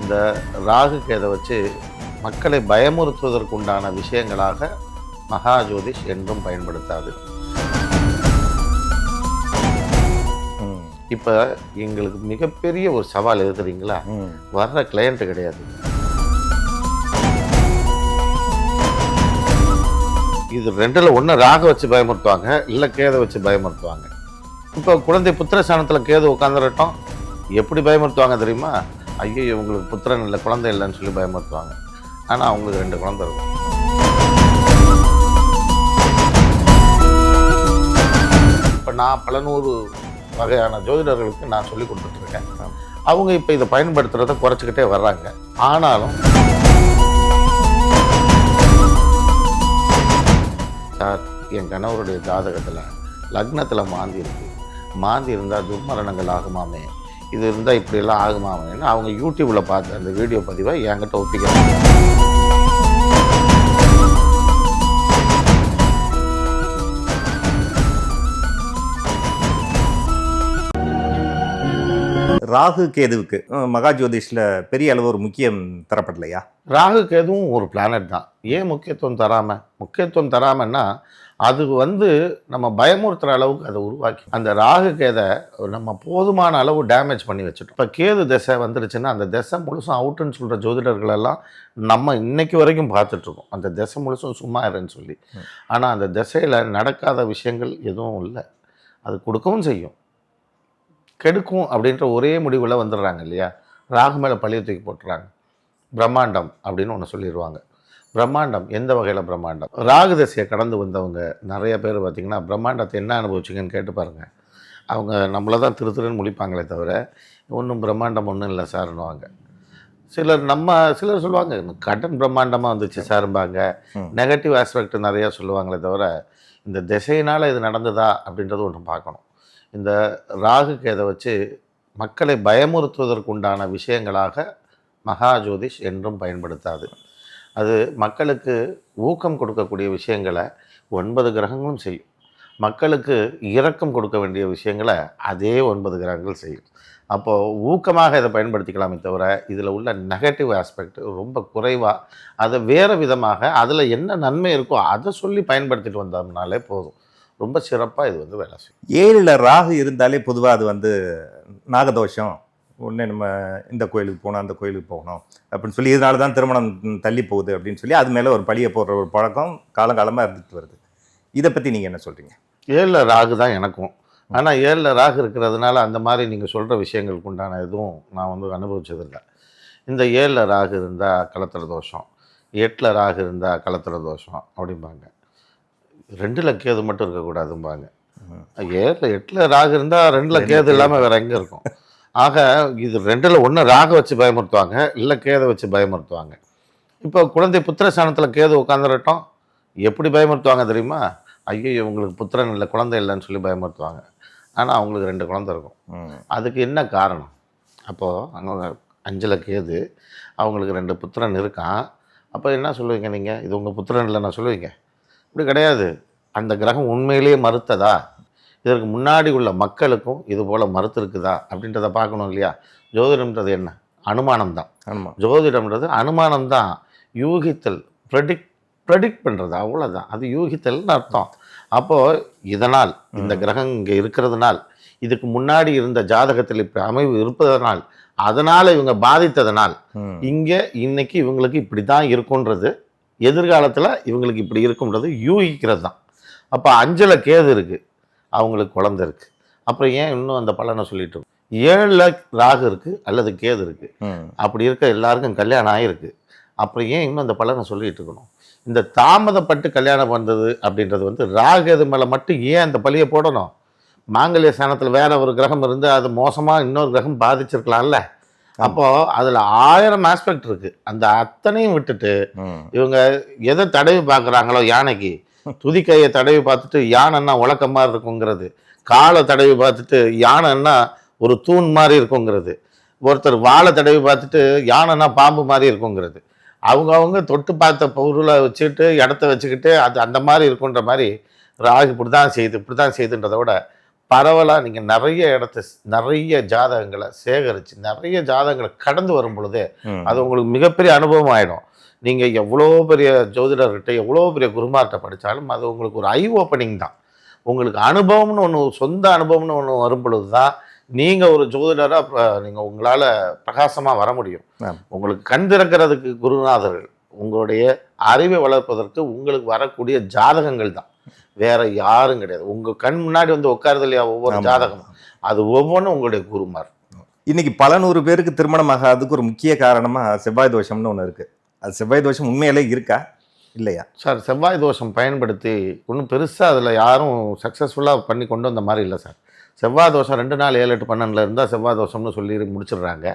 இந்த ராகு கேதை வச்சு மக்களை பயமுறுத்துவதற்கு உண்டான விஷயங்களாக மகாஜோதிஷ் என்றும் பயன்படுத்தாது. இப்போ எங்களுக்கு மிகப்பெரிய ஒரு சவால் எது தெரியுங்களா வர்ற கிளையண்ட் கிடையாது. இது ரெண்டில் ஒன்று ராக வச்சு பயமுறுத்துவாங்க இல்லை கேதை வச்சு பயமுறுத்துவாங்க. இப்போ குழந்தை புத்திரஸ்தானத்தில் கேது உட்காந்துரட்டும் எப்படி பயமுறுத்துவாங்க தெரியுமா? ஐயோ இவங்களுக்கு புத்திரன் இல்லை குழந்தை இல்லைன்னு சொல்லி பயமுறுத்துவாங்க. ஆனால் அவங்களுக்கு ரெண்டு குழந்தை இருக்கும். இப்போ நான் பல நூறு வகையான ஜோதிடர்களுக்கு நான் சொல்லி கொடுத்துட்ருக்கேன். அவங்க இப்போ இதை பயன்படுத்துகிறத குறைச்சிக்கிட்டே வர்றாங்க. ஆனாலும் சார் என் கணவருடைய ஜாதகத்தில் லக்னத்தில் மாந்தி இருக்கு. மாந்தி இருந்தால் துர்மரணங்கள் ஆகுமாமே? இது இருந்தால் இப்படியெல்லாம் ஆகுமாமேன்னு அவங்க யூடியூப்பில் பார்த்த அந்த வீடியோ பதிவை என்கிட்ட ஒப்பிக்கிறாங்க. ராகு கேதுவுக்கு மகா ஜோதிஷ்ல பெரிய அளவு ஒரு முக்கியம் தரப்படலையா? ராகு கேதுவும் ஒரு பிளானட் தான். ஏன் முக்கியத்துவம் தராமல் முக்கியத்துவம் தராமன்னா அது வந்து நம்ம பயமுறுத்துகிற அளவுக்கு அதை உருவாக்கி அந்த ராகு கேதை நம்ம போதுமான அளவு டேமேஜ் பண்ணி வச்சுட்டோம். இப்போ கேது திசை வந்துருச்சுன்னா அந்த திசை முழுசும் அவுட்டுன்னு சொல்கிற ஜோதிடர்கள் எல்லாம் நம்ம இன்னைக்கு வரைக்கும் பார்த்துட்ருக்கோம் அந்த திசை முழுசும் சும்மா இருன்னு சொல்லி. ஆனால் அந்த திசையில் நடக்காத விஷயங்கள் எதுவும் இல்லை. அது கொடுக்கவும் செய்யும். கெடுக்கும் அப்படின்ற ஒரே முடிவில் வந்துடுறாங்க இல்லையா? ராகு மேலே பழிய தூக்கி போட்டுறாங்க. பிரம்மாண்டம் அப்படின்னு ஒன்று சொல்லிடுவாங்க. பிரம்மாண்டம். எந்த வகையில் பிரம்மாண்டம்? ராகு தசையை கடந்து வந்தவங்க நிறைய பேர் பார்த்திங்கன்னா பிரம்மாண்டத்தை என்ன அனுபவிச்சிங்கன்னு கேட்டு பாருங்கள் அவங்க நம்மளை தான் திரு திருன்னு முழிப்பாங்களே தவிர ஒன்றும் பிரம்மாண்டம் ஒன்றும் இல்லை சார்னுவாங்க சிலர் நம்ம சிலர் சொல்லுவாங்க கடன் பிரம்மாண்டமாக வந்துச்சு சார்பாங்க. நெகட்டிவ் ஆஸ்பெக்ட் நிறையா சொல்லுவாங்களே தவிர இந்த திசையினால் இது நடந்ததா அப்படின்றது ஒன்று பார்க்கணும். இந்த ராகு கேதை வச்சு மக்களை பயமுறுத்துவதற்கு உண்டான விஷயங்களாக மகாஜோதிஷ் என்றும் பயன்படுத்தாது. அது மக்களுக்கு ஊக்கம் கொடுக்கக்கூடிய விஷயங்களை ஒன்பது கிரகங்களும் செய்யும். மக்களுக்கு இரக்கம் கொடுக்க வேண்டிய விஷயங்களை அதே ஒன்பது கிரகங்கள் செய்யும். அப்போது ஊக்கமாக இதை பயன்படுத்திக்கலாமே தவிர இதில் உள்ள நெகட்டிவ் ஆஸ்பெக்ட் ரொம்ப குறைவாக அதை வேறு விதமாக அதில் என்ன நன்மை இருக்கோ அதை சொல்லி பயன்படுத்திட்டு வந்தோம்னாலே போதும். ரொம்ப சிறப்பாக இது வந்து வேலை செய்யும். ஏழில் ராகு இருந்தாலே பொதுவாக அது வந்து நாகதோஷம் உடனே நம்ம இந்த கோயிலுக்கு போகணும் அந்த கோயிலுக்கு போகணும் அப்படின்னு சொல்லி இதனால தான் திருமணம் தள்ளி போகுது அப்படின்னு சொல்லி அது மேலே ஒரு பழியை போடுற ஒரு பழக்கம் காலங்காலமாக இருந்துட்டு வருது. இதை பற்றி நீங்கள் என்ன சொல்கிறீங்க ஏழில் ராகு தான் எனக்கும். ஆனால் ஏழில் ராகு இருக்கிறதுனால அந்த மாதிரி நீங்கள் சொல்கிற விஷயங்களுக்கு உண்டான எதுவும் நான் வந்து அனுபவிச்சதில்லை. இந்த ஏழில் ராகு இருந்தால் கலத்திர தோஷம் எட்டில் ராகு இருந்தால் கலத்திர தோஷம் அப்படிம்பாங்க. ரெண்டில் கேது மட்டும் இருக்கக்கூடாதும்பாங்க. ஏழில் எட்டில் ராகு இருந்தால் ரெண்டில் கேது இல்லாமல் வேறு எங்கே இருக்கும்? ஆக இது ரெண்டில் ஒன்று ராக வச்சு பயமுறுத்துவாங்க இல்லை கேதை வச்சு பயமுறுத்துவாங்க. இப்போ குழந்தை புத்திரஸ்தானத்தில் கேது உட்காந்துரட்டும் எப்படி பயமுறுத்துவாங்க தெரியுமா? ஐயோ இவங்களுக்கு புத்திரன் இல்லை குழந்தை இல்லைன்னு சொல்லி பயமுறுத்துவாங்க. ஆனால் அவங்களுக்கு ரெண்டு குழந்தை இருக்கும். அதுக்கு என்ன காரணம்? அப்போது அங்கே அஞ்சில் கேது அவங்களுக்கு ரெண்டு புத்திரன் இருக்கான். அப்போ என்ன சொல்லுவீங்க நீங்கள் இது உங்கள் புத்திரன் இல்லை நான் சொல்லுவீங்க? இப்படி கிடையாது. அந்த கிரகம் உண்மையிலேயே மறுத்ததா? இதற்கு முன்னாடி உள்ள மக்களுக்கும் இது போல் மறுத்திருக்குதா அப்படின்றத பார்க்கணும் இல்லையா? ஜோதிடம்ன்றது என்ன? அனுமானம் தான் ஆமாம் ஜோதிடம்ன்றது அனுமானம் தான் யூகித்தல் ப்ரெடிக்ட் ப்ரெடிக்ட் பண்ணுறது அவ்வளோதான் அது யூகித்தல்னு அர்த்தம். அப்போது இதனால் இந்த கிரகம் இங்கே இருக்கிறதுனால் இதுக்கு முன்னாடி இருந்த ஜாதகத்தில் இப்படி அமைவு இருப்பதனால் அதனால் இவங்க பாதித்ததனால் இங்கே இன்னைக்கு இவங்களுக்கு இப்படி தான் இருக்குன்றது எதிர்காலத்தில் இவங்களுக்கு இப்படி இருக்கும்ன்றது யூகிக்கிறது தான் அப்போ அஞ்சில் கேது இருக்குது அவங்களுக்கு குழந்தை இருக்குது அப்புறம் ஏன் இன்னும் அந்த பலனை சொல்லிட்டு ஏழில் ராகு இருக்குது அல்லது கேது இருக்குது அப்படி இருக்க எல்லாருக்கும் கல்யாணம் ஆகிருக்கு அப்புறம் ஏன் இன்னும் அந்த பலனை சொல்லிட்டு இருக்கணும்? இந்த தாமதப்பட்டு கல்யாணம் பண்ணுறது அப்படின்றது வந்து ராகது மேலே மட்டும் ஏன் அந்த பழியை போடணும்? மாங்கல்ய ஸ்தானத்தில் வேற ஒரு கிரகம் இருந்து அது மோசமாக இன்னொரு கிரகம் பாதிச்சிருக்கலாம்ல. அப்போது அதில் ஆயிரம் ஆஸ்பெக்ட் இருக்குது அந்த அத்தனையும் விட்டுட்டு இவங்க எதை தடவி பார்க்குறாங்களோ யானைக்கு? துதிக்கையை தடவி பார்த்துட்டு யானைன்னா மாதிரி இருக்குங்கிறது. காலை தடவி பார்த்துட்டு யானைன்னா ஒரு தூண் மாதிரி இருக்குங்கிறது. ஒருத்தர் வாழை தடவி பார்த்துட்டு யானைன்னா பாம்பு மாதிரி இருக்குங்கிறது. அவங்க அவங்க தொட்டு பார்த்த பொருளை வச்சுட்டு இடத்த வச்சுக்கிட்டு அது அந்த மாதிரி இருக்குன்ற மாதிரி ராகு இப்படி தான் செய்யுது இப்படி தான் செய்யுதுன்றதை விட பரவலாக நீங்கள் நிறைய இடத்த நிறைய ஜாதகங்களை சேகரித்து நிறைய ஜாதகங்களை கடந்து வரும் பொழுதே. அது உங்களுக்கு மிகப்பெரிய அனுபவம் ஆகிடும் நீங்கள் எவ்வளோ பெரிய ஜோதிடர்கிட்ட எவ்வளோ பெரிய குருமார்கிட்ட படித்தாலும் அது உங்களுக்கு ஒரு ஐ ஓப்பனிங் தான். உங்களுக்கு அனுபவம்னு ஒன்று சொந்த அனுபவம்னு ஒன்று வரும் பொழுது தான் நீங்கள் ஒரு ஜோதிடராக நீங்கள் உங்களால் பிரகாசமாக வர முடியும். உங்களுக்கு கண் திறக்கிறதுக்கு குருநாதர்கள் உங்களுடைய அறிவை வளர்ப்பதற்கு உங்களுக்கு வரக்கூடிய ஜாதகங்கள் தான். வேற யாரும் கிடையாது. உங்கள் கண் முன்னாடி வந்து உட்காருது இல்லையா ஒவ்வொரு. ஜாதகம் அது ஒவ்வொன்றும் உங்களுடைய குருமார். இன்னைக்கு பல நூறு பேருக்கு திருமணம் ஆகாததுக்கு ஒரு முக்கிய காரணமா செவ்வாய் தோஷம்னு ஒன்று இருக்கு. அது செவ்வாய் தோஷம் உண்மையிலே இருக்கா? இல்லையா? சார் செவ்வாய் தோஷம் பயன்படுத்தி ஒன்றும் பெருசாக அதில் யாரும் சக்ஸஸ்ஃபுல்லாக பண்ணி கொண்டு வந்த மாதிரி இல்லை சார். செவ்வாய் தோஷம் ரெண்டு நாள் ஏழு எட்டு பன்னெண்டில் இருந்தால் செவ்வாய் தோஷம்னு சொல்லி முடிச்சிடுறாங்க.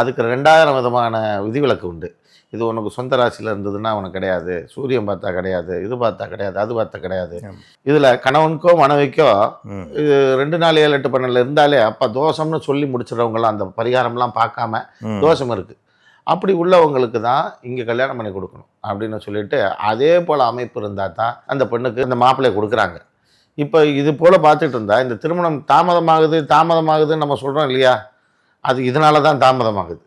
அதுக்கு ரெண்டாயிரம் விதமான விதிவிலக்கு உண்டு. இது உனக்கு சொந்த ராசியில் இருந்ததுன்னா உனக்கு கிடையாது. சூரியன் பார்த்தா கிடையாது. இது பார்த்தா கிடையாது. அது பார்த்தா கிடையாது. இதில் கணவனுக்கோ மனைவிக்கோ. இது ரெண்டு நாள் ஏழு எட்டு பன்னெண்டில் இருந்தாலே அப்போ தோஷம்னு சொல்லி முடிச்சிடறவங்களாம் அந்த பரிகாரம்லாம் பார்க்காம. தோஷம் இருக்குது அப்படி உள்ளவங்களுக்கு தான் இங்கே கல்யாணம் பண்ணி கொடுக்கணும் அப்படின்னு சொல்லிட்டு அதே போல் அமைப்பு இருந்தால் தான் அந்த பெண்ணுக்கு அந்த மாப்பிள்ளையை கொடுக்குறாங்க. இப்போ இது போல் பார்த்துட்டு இருந்தா இந்த திருமணம் தாமதமாகுது தாமதமாகுதுன்னு நம்ம சொல்கிறோம் இல்லையா? அது இதனால தான் தாமதமாகுது.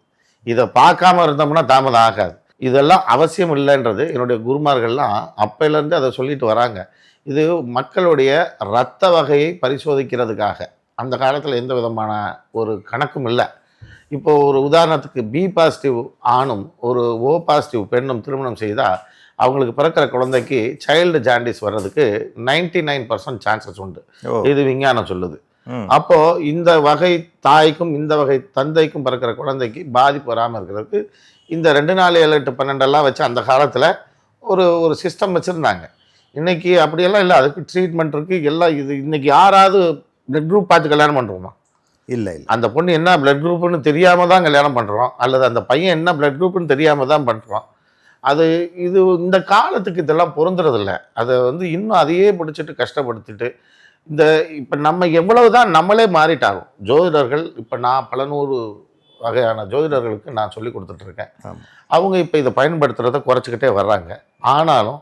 இதை பார்க்காம இருந்தோம்னா தாமதம் ஆகாது. இதெல்லாம் அவசியம் இல்லைன்றது என்னுடைய குருமார்கள்லாம் அப்பையிலேருந்து அதை சொல்லிட்டு வராங்க. இது மக்களுடைய இரத்த வகையை பரிசோதிக்கிறதுக்காக. அந்த காலத்தில் எந்த விதமான ஒரு கணக்கும் இல்லை. இப்போ ஒரு உதாரணத்துக்கு பி பாசிட்டிவ் ஆணும் ஒரு ஓ பாசிட்டிவ் பெண்ணும் திருமணம் செய்தால் அவங்களுக்கு பிறக்கிற குழந்தைக்கு சைல்டு ஜாண்டிஸ் வர்றதுக்கு 99% நைன் பர்சன்ட் சான்சஸ் உண்டு. இது விஞ்ஞானம் சொல்லுது. அப்போ இந்த வகை தாய்க்கும் இந்த வகை தந்தைக்கும் பிறக்கிற குழந்தைக்கு பாதிப்பு வராமல் இருக்கிறதுக்கு இந்த ரெண்டு நாலு ஏழு எட்டு பன்னெண்டெல்லாம் வச்சு அந்த காலத்தில் ஒரு ஒரு சிஸ்டம் வச்சுருந்தாங்க. இன்னைக்கு அப்படியெல்லாம் இல்லை. அதுக்கு ட்ரீட்மெண்ட் இருக்குது எல்லாம் இது இன்னைக்கு யாராவது பிளட் குரூப் பார்த்து கல்யாணம் பண்ணுறோமா இல்ல இல்ல. அந்த பொண்ணு என்ன பிளட் குரூப்னு தெரியாம தான் கல்யாணம் பண்ணுறோம் அல்லது அந்த பையன் என்ன பிளட் குரூப்னு தெரியாம தான் பண்ணுறோம் அது இது இந்த காலத்துக்கு இதெல்லாம் பொருந்துறதில்ல. அதை வந்து இன்னும் அதையே பிடிச்சிட்டு கஷ்டப்படுத்திட்டு இந்த இப்போ நம்ம எவ்வளவு தான் நம்மளே மாறிட்டாகும் ஜோதிடர்கள் இப்போ நான் பல நூறு வகையான ஜோதிடர்களுக்கு நான் சொல்லி கொடுத்துட்ருக்கேன். அவங்க இப்போ இதை பயன்படுத்துறதை குறைச்சிக்கிட்டே வர்றாங்க. ஆனாலும்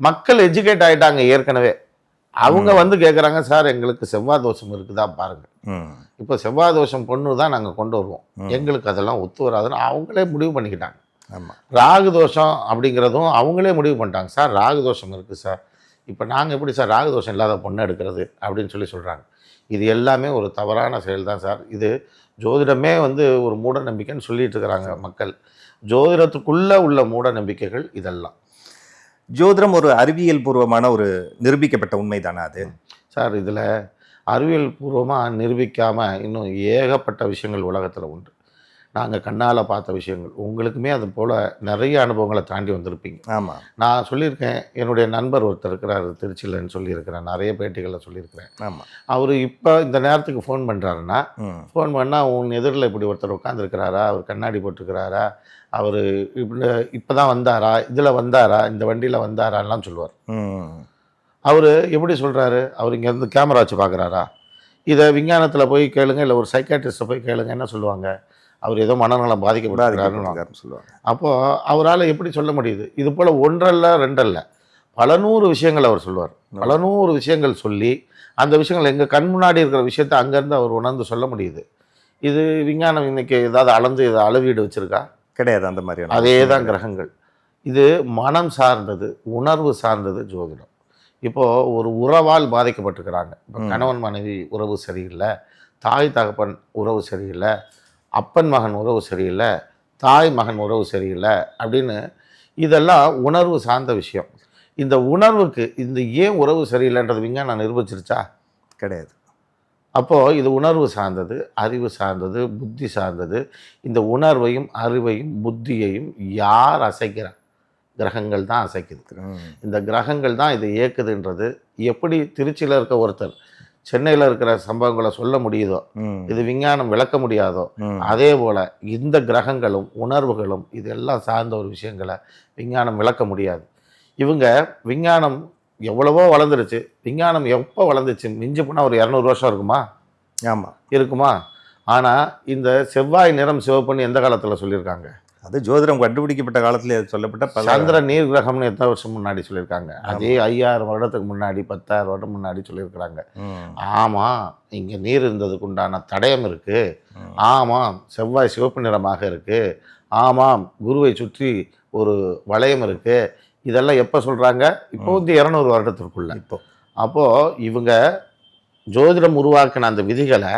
மக்கள் எஜுகேட் ஆயிட்டாங்க ஏற்கனவே. அவங்க வந்து கேட்குறாங்க சார் எங்களுக்கு செவ்வாய் தோஷம் இருக்குதா பாருங்க. ம். இப்போ செவ்வாய் தோஷம் பொண்ணு தான் நாங்கள் கொண்டு வருவோம். எங்களுக்கு அதெல்லாம் ஒத்து வராதுன்னு அவங்களே முடிவு பண்ணிக்கிட்டாங்க. ஆமா. ராகு தோஷம் அப்படிங்கிறதும் அவங்களே முடிவு பண்ணிட்டாங்க. சார் ராகு தோஷம் இருக்குது சார். இப்போ நாங்கள் எப்படி சார் ராகு தோஷம் இல்லாத பொண்ணை எடுக்கிறது? அப்படின்னு சொல்லி சொல்கிறாங்க இது எல்லாமே ஒரு தவறான செயல் தான் சார். இது ஜோதிடமே வந்து ஒரு மூட நம்பிக்கைன்னு சொல்லிட்டு இருக்கிறாங்க மக்கள். ஜோதிடத்துக்குள்ளே உள்ள மூட நம்பிக்கைகள் இதெல்லாம். ஜோதிடம் ஒரு அறிவியல் பூர்வமான ஒரு நிரூபிக்கப்பட்ட உண்மை தானே அது? சார் இதில் அறிவியல் பூர்வமாக நிரூபிக்காமல் இன்னும் ஏகப்பட்ட விஷயங்கள் உலகத்தில் உண்டு. நாங்கள் கண்ணால் பார்த்த விஷயங்கள். உங்களுக்குமே அது போல் நிறைய அனுபவங்களை தாண்டி வந்திருப்பீங்க. ஆமா. நான் சொல்லியிருக்கேன் என்னுடைய நண்பர் ஒருத்தர் இருக்கிறார் திருச்சியிலன்னு சொல்லியிருக்கிறேன் நிறைய பேட்டிகளில் சொல்லியிருக்கிறேன். ஆமா. அவர் இப்போ இந்த நேரத்துக்கு ஃபோன் பண்ணுறாருன்னா. ஃபோன் பண்ணால் உன் எதிரில் இப்படி ஒருத்தர் உட்காந்துருக்கிறாரா அவர் கண்ணாடி போட்டிருக்கிறாரா? அவர் இப்படி இப்போ தான் வந்தாரா? இதில் வந்தாரா? இந்த வண்டியில் வந்தாரான்லாம் சொல்லுவார். அவர் எப்படி சொல்கிறாரு அவர் இங்கேருந்து கேமரா வச்சு பார்க்குறாரா? இதை விஞ்ஞானத்தில் போய் கேளுங்க இல்லை ஒரு சைக்காட்ரிஸ்ட்டை போய் கேளுங்க என்ன சொல்லுவாங்க? அவர் ஏதோ மனநலம் பாதிக்கப்பட்டிருக்காருன்னு சொல்லுவாங்க. அப்போது அவரால் எப்படி சொல்ல முடியுது? இது போல் ஒன்றல்ல ரெண்டல்ல. பல நூறு விஷயங்கள் அவர் சொல்லுவார். பல நூறு விஷயங்கள் சொல்லி அந்த விஷயங்கள் எங்கள் கண் முன்னாடி இருக்கிற விஷயத்தை அங்கேருந்து அவர் உணர்ந்து சொல்ல முடியுது. இது விஞ்ஞானம் இன்னைக்கு ஏதாவது அளந்து இதை அளவீடு வச்சுருக்கா? கிடையாது அந்த மாதிரியான அதே தான் கிரகங்கள். இது மனம் சார்ந்தது உணர்வு சார்ந்தது ஜோதிடம். இப்போது ஒரு உறவால் பாதிக்கப்பட்டிருக்கிறாங்க. இப்போ. கணவன் மனைவி உறவு சரியில்லை தாய் தகப்பன் உறவு சரியில்லை அப்பன் மகன் உறவு சரியில்லை தாய் மகன் உறவு சரியில்லை அப்படின்னு இதெல்லாம் உணர்வு சார்ந்த விஷயம். இந்த உணர்வுக்கு இந்த ஏன் உறவு சரியில்லைன்றது விஞ்ஞானம் நிரூபிச்சிருச்சா? கிடையாது. அப்போது இது உணர்வு சார்ந்தது அறிவு சார்ந்தது புத்தி சார்ந்தது. இந்த உணர்வையும் அறிவையும் புத்தியையும் யார் அசைக்கிறா? கிரகங்கள் தான் அசைக்குது. இந்த கிரகங்கள் தான் இதை இயக்குதுன்றது. எப்படி திருச்சியில் இருக்க ஒருத்தர் சென்னையில் இருக்கிற சம்பவங்களை சொல்ல முடியுதோ. இது விஞ்ஞானம் விளக்க முடியாதோ. அதே போல் இந்த கிரகங்களும் உணர்வுகளும் இதெல்லாம் சார்ந்த ஒரு விஷயங்களை விஞ்ஞானம் விளக்க முடியாது. இவங்க விஞ்ஞானம் எவ்வளவோ வளர்ந்துருச்சு. விஞ்ஞானம் எப்போ வளர்ந்துச்சு? மிஞ்சி போனால் ஒரு இரநூறு வருஷம் இருக்குமா? ஆமா. இருக்குமா? ஆனால் இந்த செவ்வாய் நிறம் சிவப்புன்னு எந்த காலத்தில் சொல்லியிருக்காங்க? அது ஜோதிடம் கண்டுபிடிக்கப்பட்ட காலத்துல சொல்லப்பட்ட பல சந்திர நீர் கிரகம்னு எத்தனை வருஷம் முன்னாடி சொல்லியிருக்காங்க. அதே ஐயாயிரம் வருடத்துக்கு முன்னாடி பத்தாயிரம் வருடம் முன்னாடி சொல்லியிருக்கிறாங்க. ஆமாம் இங்கே நீர் இருந்ததுக்கு உண்டான தடயம் இருக்குது. ஆமாம் செவ்வாய் சிவப்பு நிறமாக இருக்குது ஆமாம் குருவை சுற்றி ஒரு வளையம் இருக்குது இதெல்லாம் எப்போ சொல்கிறாங்க இப்போ வந்து இரநூறு வருடத்திற்குள்ள. இப்போ. அப்போது இவங்க ஜோதிடம் உருவாக்கின அந்த விதிகளை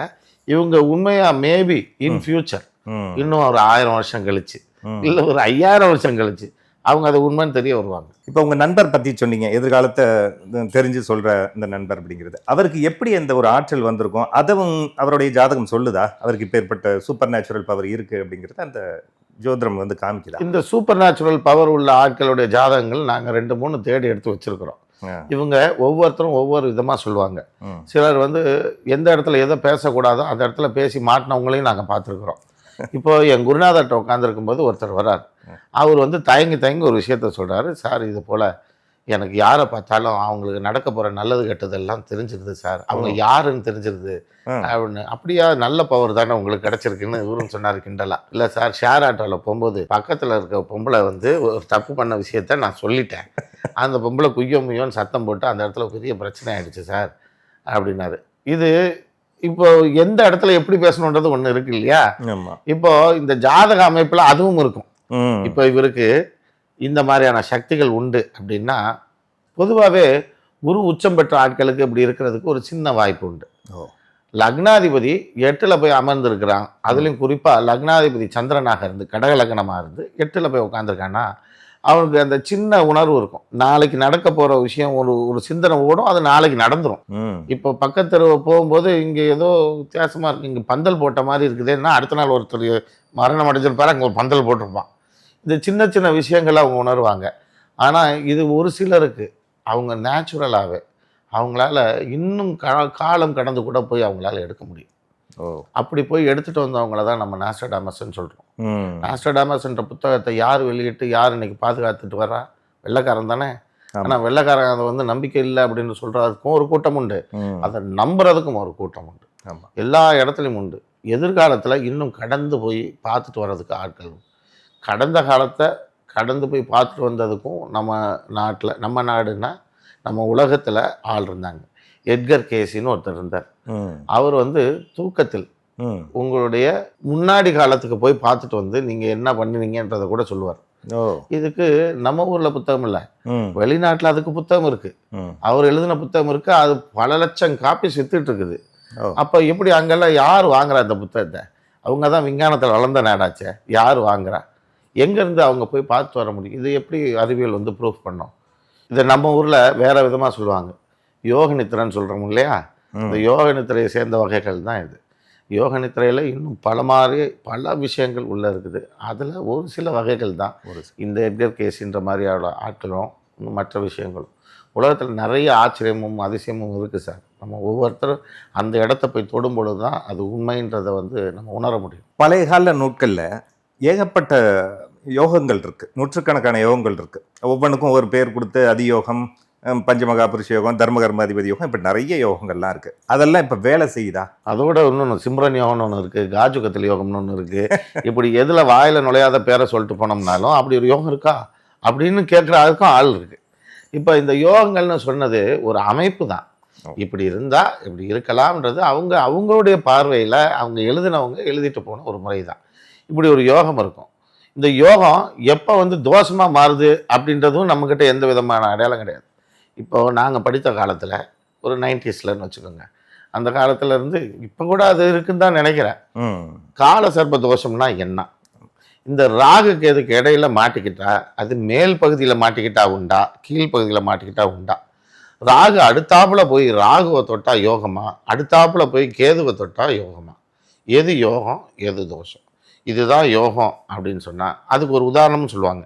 இவங்க உண்மையாக மேபி இன் ஃபியூச்சர் இன்னும் ஒரு ஆயிரம் வருஷம் கழிச்சு. இல்லை ஒரு ஐயாயிரம் வருஷம் கழிச்சு. அவங்க அது உண்மைன்னு தெரிய வருவாங்க. இப்போ உங்க நண்பர் பத்தி சொன்னீங்க. எதிர்காலத்தை தெரிஞ்சு சொல்ற இந்த நண்பர் அப்படிங்கிறது. அவருக்கு எப்படி அந்த ஒரு ஆற்றல் வந்திருக்கும்? அதுவும் அவருடைய ஜாதகம் சொல்லுதா? அவருக்கு இப்போ ஏற்பட்ட சூப்பர் நேச்சுரல் பவர் இருக்கு அப்படிங்கிறது அந்த ஜோதிடம் வந்து காமிக்குதா? இந்த சூப்பர் நேச்சுரல் பவர் உள்ள ஆட்களுடைய ஜாதகங்கள் நாங்கள் ரெண்டு மூணு தேடி எடுத்து வச்சிருக்கிறோம். இவங்க ஒவ்வொருத்தரும் ஒவ்வொரு விதமாக சொல்லுவாங்க. சிலர் வந்து எந்த இடத்துல எதை பேசக்கூடாதோ அந்த இடத்துல பேசி மாட்டினவங்களையும் நாங்கள் பார்த்துருக்குறோம். இப்போ என் குருநாதர்கிட்ட உட்காந்துருக்கும் போது ஒருத்தர் வரார் அவர் வந்து தயங்கி தயங்கி ஒரு விஷயத்த சொல்கிறாரு சார் இது போல் எனக்கு யாரை பார்த்தாலும் அவங்களுக்கு நடக்க போகிற நல்லது கெட்டதெல்லாம் தெரிஞ்சிருது சார். அவங்க யாருன்னு தெரிஞ்சிருது. அப்படின்னு. அப்படியா நல்ல பவர் தானே உங்களுக்கு கிடச்சிருக்குன்னு இவரும் சொன்னார் கிண்டலா. இல்லை சார் ஷேர் ஆட்டோவில் போகும்போது பக்கத்தில் இருக்க பொம்பளை வந்து ஒரு தப்பு பண்ண விஷயத்த நான் சொல்லிட்டேன். அந்த பொம்பளை குய்யோ முய்யோன்னு சத்தம் போட்டு அந்த இடத்துல பெரிய பிரச்சனை ஆயிடுச்சு சார். அப்படின்னாரு. இது இப்போ எந்த இடத்துல எப்படி பேசணுன்றது ஒன்று இருக்கு இல்லையா? இப்போ இந்த ஜாதக அமைப்பில் அதுவும் இருக்கும். இப்போ இவருக்கு இந்த மாதிரியான சக்திகள் உண்டு அப்படின்னா பொதுவாகவே குரு உச்சம் பெற்ற ஆட்களுக்கு இப்படி இருக்கிறதுக்கு ஒரு சின்ன வாய்ப்பு உண்டு. லக்னாதிபதி எட்டில் போய் அமர்ந்திருக்கிறான். அதுலேயும் குறிப்பாக லக்னாதிபதி சந்திரனாக இருந்து கடக லக்னமாக இருந்து எட்டில் போய் உட்காந்துருக்கான்னா அவனுக்கு அந்த சின்ன உணர்வு இருக்கும். நாளைக்கு நடக்க போகிற விஷயம் ஒரு ஒரு சிந்தனை ஓடும் அது நாளைக்கு நடந்துரும். ம், இப்போ பக்கத்தெரு போகும்போது இங்கே ஏதோ வித்தியாசமாக இருக்குது இங்கே பந்தல் போட்ட மாதிரி இருக்குதுன்னா அடுத்த நாள் ஒருத்தர் மரணம் அடைஞ்சிருப்பாரு அங்கே ஒரு பந்தல் போட்டிருப்பான். இந்த சின்ன சின்ன விஷயங்களை அவங்க உணர்வாங்க. ஆனால் இது ஒரு சிலருக்கு அவங்க நேச்சுரலாகவே அவங்களால இன்னும் கா காலம் கடந்து கூட போய் அவங்களால எடுக்க முடியும். அப்படி போய் எடுத்துகிட்டு வந்தவங்கள தான் நம்ம நாஸ்டடாமஸ்ன்னு சொல்கிறோம் நாஸ்டடாமஸ்ன்ற புத்தகத்தை யார் வெளியிட்டு யார் இன்னைக்கு பாதுகாத்துட்டு வர்றா? வெள்ளைக்காரன் தானே. ஆனால் வெள்ளைக்காரன் அதை வந்து நம்பிக்கை இல்லை அப்படின்னு சொல்கிறதுக்கும் ஒரு கூட்டம் உண்டு. அதை நம்புறதுக்கும் ஒரு கூட்டம் உண்டு. எல்லா இடத்துலையும் உண்டு. எதிர்காலத்தில் இன்னும் கடந்து போய் பார்த்துட்டு வர்றதுக்கு ஆட்கள். கடந்த காலத்தை கடந்து போய் பார்த்துட்டு வந்ததுக்கும் நம்ம நாட்டில் நம்ம நாடுனா நம்ம உலகத்தில் ஆள் இருந்தாங்க. எட்கர் கேசின்னு ஒருத்தர் இருந்தார். அவர் வந்து தூக்கத்தில் உங்களுடைய முன்னாடி காலத்துக்கு போய் பார்த்துட்டு வந்து நீங்கள் என்ன பண்ணுவீங்கன்றதை கூட சொல்லுவார். ஓ. இதுக்கு நம்ம ஊரில் புத்தகம் இல்லை. வெளிநாட்டில் அதுக்கு புத்தகம் இருக்குது ம், அவர் எழுதின புத்தகம் இருக்குது அது பல லட்சம் காப்பி வித்துட்டு இருக்குது. அப்போ எப்படி அங்கெல்லாம் யார் வாங்குறா இந்த புத்தகத்தை? அவங்க தான் விஞ்ஞானத்தில் வளர்ந்த நாடாச்சே. யார் வாங்குறா? எங்கேருந்து அவங்க போய் பார்த்து வர முடியும்? இது எப்படி அறிவியல் வந்து ப்ரூஃப் பண்ணோம்? இதை நம்ம ஊரில் வேறு விதமாக சொல்லுவாங்க. யோக நித்திரன்னு சொல்கிறோம் இல்லையா இந்த யோக நித்திரையை சேர்ந்த வகைகள் தான் இது. யோக நித்திரையில் இன்னும் பல மாதிரி பல விஷயங்கள் உள்ளே இருக்குது. அதில் ஒரு சில வகைகள் தான். ஒரு இந்த எட்கர் கேஸின்ற மாதிரியான ஆட்களும் மற்ற விஷயங்களும். உலகத்தில் நிறைய ஆச்சரியமும் அதிசயமும் இருக்குது சார். நம்ம ஒவ்வொருத்தரும் அந்த இடத்த போய் தொடும் பொழுது தான் அது உண்மைன்றதை வந்து நம்ம உணர முடியும். பழைய கால நூட்களில் ஏகப்பட்ட யோகங்கள் இருக்கு. நூற்றுக்கணக்கான யோகங்கள் இருக்கு. ஒவ்வொன்றுக்கும் ஒரு பேர் கொடுத்து அதியோகம் ஹம், யோகம் தர்மகர்மாதிபதி யோகம் இப்போ நிறைய யோகங்கள்லாம் இருக்கு. அதெல்லாம் இப்போ வேலை செய்யுதா? அதோட இன்னொன்று சிம்ரன் யோகம்னு ஒன்று இருக்குது காஜுகத்தில் யோகம்னு ஒன்று இருக்குது இப்படி எதில் வாயில் நுழையாத பேரை சொல்லிட்டு போனோம்னாலும் அப்படி ஒரு யோகம் இருக்கா? அப்படின்னு கேட்குற அதுக்கும் ஆள் இருக்குது இப்போ இந்த யோகங்கள்னு சொன்னது ஒரு அமைப்பு தான். இப்படி இருந்தால் இப்படி இருக்கலாம்ன்றது அவங்க அவங்களுடைய பார்வையில் அவங்க எழுதினவங்க எழுதிட்டு போன ஒரு முறை தான். இப்படி ஒரு யோகம் இருக்கும். இந்த யோகம் எப்போ வந்து தோஷமாக மாறுது அப்படின்றதும் நம்மக்கிட்ட எந்த விதமான அடையாளம் கிடையாது. இப்போ நாங்கள் படித்த காலத்தில் ஒரு நைன்டிஸ்லன்னு வச்சுக்கோங்க. அந்த காலத்துல இருந்து இப்போ கூட அது இருக்குன்னு தான் நினைக்கிறேன். கால சர்ப்ப தோஷம்னா என்ன? இந்த ராகு கேதுக்கு இடையில மாட்டிக்கிட்டா அது மேல் பகுதியில் மாட்டிக்கிட்டா உண்டா? கீழ் பகுதியில் மாட்டிக்கிட்டா உண்டா? ராகு அடுத்தாப்புல போய் ராகுவை தொட்டா யோகமா? அடுத்தாப்புல போய் கேதுவை தொட்டா யோகமா? எது யோகம் எது தோஷம்? இதுதான் யோகம் அப்படின்னு சொன்னால் அதுக்கு ஒரு உதாரணம்னு சொல்லுவாங்க.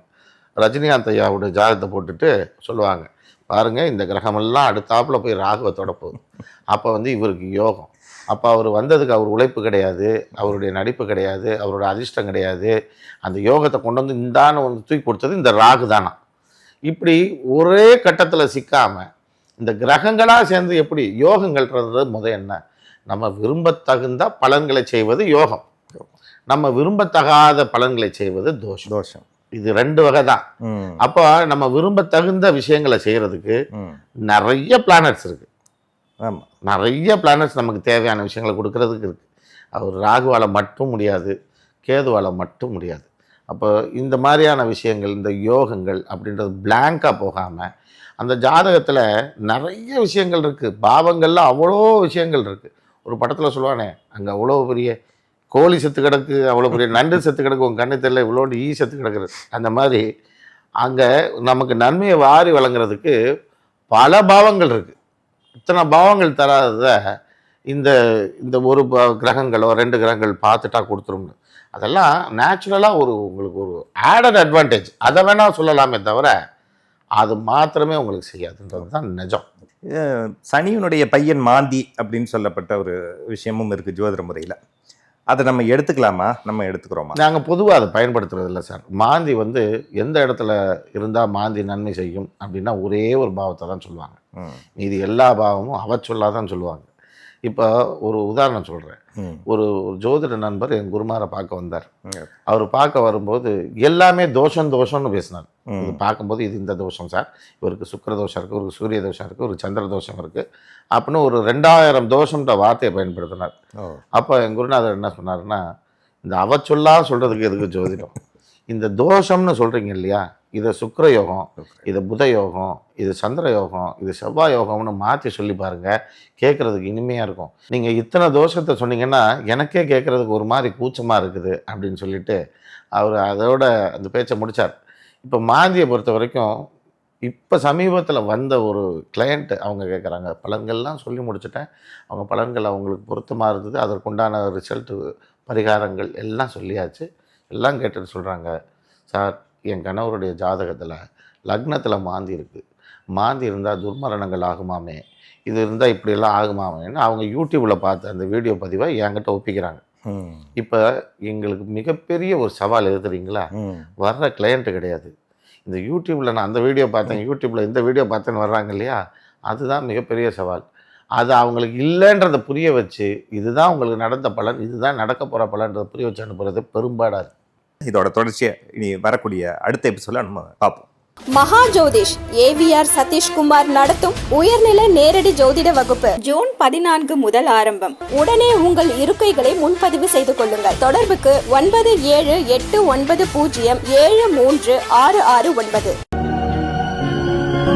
ரஜினிகாந்த் ஐயாவோட ஜாதகத்தை போட்டுட்டு சொல்லுவாங்க. பாருங்கள் இந்த கிரகமெல்லாம் அடுத்தாப்புல போய் ராகுவை போகுது. அப்போ வந்து இவருக்கு யோகம். அப்போ அவர் வந்ததுக்கு அவர் உழைப்பு கிடையாது அவருடைய நடிப்பு கிடையாது அவரோட அதிர்ஷ்டம் கிடையாது. அந்த யோகத்தை கொண்டு வந்து இந்தான வந்து தூக்கி கொடுத்தது இந்த ராகு தானா? இப்படி ஒரே கட்டத்தில் சிக்காமல் இந்த கிரகங்களாக சேர்ந்து எப்படி யோகங்கள்ன்றது முத என்ன? நம்ம விரும்பத்தகுந்த பலன்களை செய்வது யோகம். நம்ம விரும்பத்தகாத பலன்களை செய்வது தோஷம். தோஷம். இது ரெண்டு வகை தான். அப்போ நம்ம விரும்பத்தகுந்த விஷயங்களை செய்யறதுக்கு ம். நிறைய பிளானட்ஸ் இருக்கு. ஆமாம் நிறைய பிளானட்ஸ் நமக்கு தேவையான விஷயங்களை கொடுக்கறதுக்கு இருக்கு. அவர் ராகுவால மட்டும் முடியாது கேதுவால மட்டும் முடியாது. அப்போ இந்த மாதிரியான விஷயங்கள் இந்த யோகங்கள் அப்படின்றது பிளாங்காக போகாமல் அந்த ஜாதகத்தில் நிறைய விஷயங்கள் இருக்குது பாவங்கள்ல அவ்வளோ விஷயங்கள் இருக்குது ஒரு படத்தில் சொல்லுவானே அங்கே அவ்வளோ பெரிய கோழி செத்து கிடக்கு அவ்வளோ பெரிய நண்டு செத்து கிடக்கு உங்கள் கண்ணு தெரியல இவ்வளோண்டு ஈ செத்து கிடக்குறது அந்த மாதிரி அங்கே நமக்கு நன்மையை வாரி வழங்குறதுக்கு பல பாவங்கள் இருக்குது இத்தனை பாவங்கள் தராத இந்த இந்த ஒரு ப- கிரகங்களோ ரெண்டு கிரகங்கள் பார்த்துட்டா கொடுத்துரும்னு. அதெல்லாம் நேச்சுரலாக ஒரு உங்களுக்கு ஒரு ஆடட் அட்வான்டேஜ் அதை வேணால் சொல்லலாமே தவிர அது மாத்திரமே உங்களுக்கு செய்யாதுன்றது தான் நிஜம். சனியினுடைய பையன் மாந்தி அப்படின்னு சொல்லப்பட்ட ஒரு விஷயமும் இருக்குது ஜோதிட முறையில். அதை நம்ம எடுத்துக்கலாமா? நம்ம எடுத்துக்கிறோமா? நாங்கள் பொதுவாக அதை பயன்படுத்துறது இல்லை சார். மாந்தி வந்து எந்த இடத்துல இருந்தால் மாந்தி நன்மை செய்யும் அப்படின்னா ஒரே ஒரு பாவத்தை தான் சொல்லுவாங்க. மீதி எல்லா பாவமும் அவச்சொல்லாக தான் சொல்லுவாங்க. இப்போ ஒரு உதாரணம் சொல்கிறேன் ஒரு ஜோதிட நண்பர் என் குருமாரை பார்க்க வந்தார். அவர் பார்க்க வரும்போது எல்லாமே தோஷம் தோஷம்னு பேசினார். இது பார்க்கும்போது இது இந்த தோஷம் சார். இவருக்கு சுக்கிர தோஷம் இருக்குது ஒரு சூரிய தோஷம் இருக்குது ஒரு சந்திர தோஷம் இருக்குது அப்படின்னு ஒரு ரெண்டாயிரம் தோஷம்ன்ற வார்த்தையை பயன்படுத்தினார். அப்போ என் குருநாதர் என்ன சொன்னாருன்னா இந்த அவச்சொல்லா சொல்கிறதுக்கு எதுக்கு ஜோதிடம்? இந்த தோஷம்னு சொல்கிறீங்க இல்லையா? இதை சுக்கிர யோகம் இது புத யோகம் இது சந்திர யோகம் இது செவ்வாய் யோகம்னு மாற்றி சொல்லி பாருங்க. கேட்குறதுக்கு இனிமையாக இருக்கும். நீங்கள் இத்தனை தோஷத்தை சொன்னீங்கன்னா எனக்கே கேட்குறதுக்கு ஒரு மாதிரி கூச்சமாக இருக்குது அப்படின்னு சொல்லிட்டு அவர் அதோட அந்த பேச்சை முடித்தார் இப்போ மாந்தியை பொறுத்த வரைக்கும் இப்போ சமீபத்தில் வந்த ஒரு கிளையண்ட் அவங்க கேட்குறாங்க. பலன்கள்லாம் சொல்லி முடிச்சுட்டேன். அவங்க பலன்கள் அவங்களுக்கு பொருத்தமாக இருந்தது. அதற்குண்டான ரிசல்ட்டு பரிகாரங்கள் எல்லாம் சொல்லியாச்சு. எல்லாம் கேட்டுட்டு சொல்கிறாங்க சார் என் கணவருடைய ஜாதகத்தில் லக்னத்தில் மாந்தி இருக்குது மாந்தி இருந்தால் துர்மரணங்கள் ஆகுமாமே? இது இருந்தால் இப்படியெல்லாம் ஆகுமாமேன்னு அவங்க யூடியூப்பில் பார்த்த அந்த வீடியோ பதிவை என்கிட்ட ஒப்பிக்கிறாங்க. இப்போ எங்களுக்கு மிகப்பெரிய ஒரு சவால் எது தெரியுங்களா வர்ற கிளையண்ட்டு கிடையாது. இந்த யூடியூப்பில் நான் அந்த வீடியோ பார்த்தேன் யூடியூப்பில் இந்த வீடியோ பார்த்தேன்னு வர்றாங்க இல்லையா? அதுதான் மிகப்பெரிய சவால். அது அவங்களுக்கு இல்லைன்றதை புரிய வச்சு இதுதான் உங்களுக்கு நடந்த பலன் இதுதான் நடக்க போகிற பலன்றதை புரிய வச்சு அனுப்புறது பெரும்பாடாக இருக்கு. இதோட தொடர்ச்சியை இனி வரக்கூடிய அடுத்த எபிசோட நம்ம பார்ப்போம். மகா ஜோதிஷ் ஏவிஆர் சதீஷ்குமார் நடத்தும் உயர்நிலை நேரடி ஜோதிட வகுப்பு ஜூன் பதினான்கு முதல் ஆரம்பம். உடனே உங்கள் இருக்கைகளை முன்பதிவு செய்து கொள்ளுங்கள். தொடர்புக்கு ஒன்பது ஏழு எட்டு ஒன்பது பூஜ்ஜியம் ஏழு மூன்று ஆறு ஆறு ஒன்பது.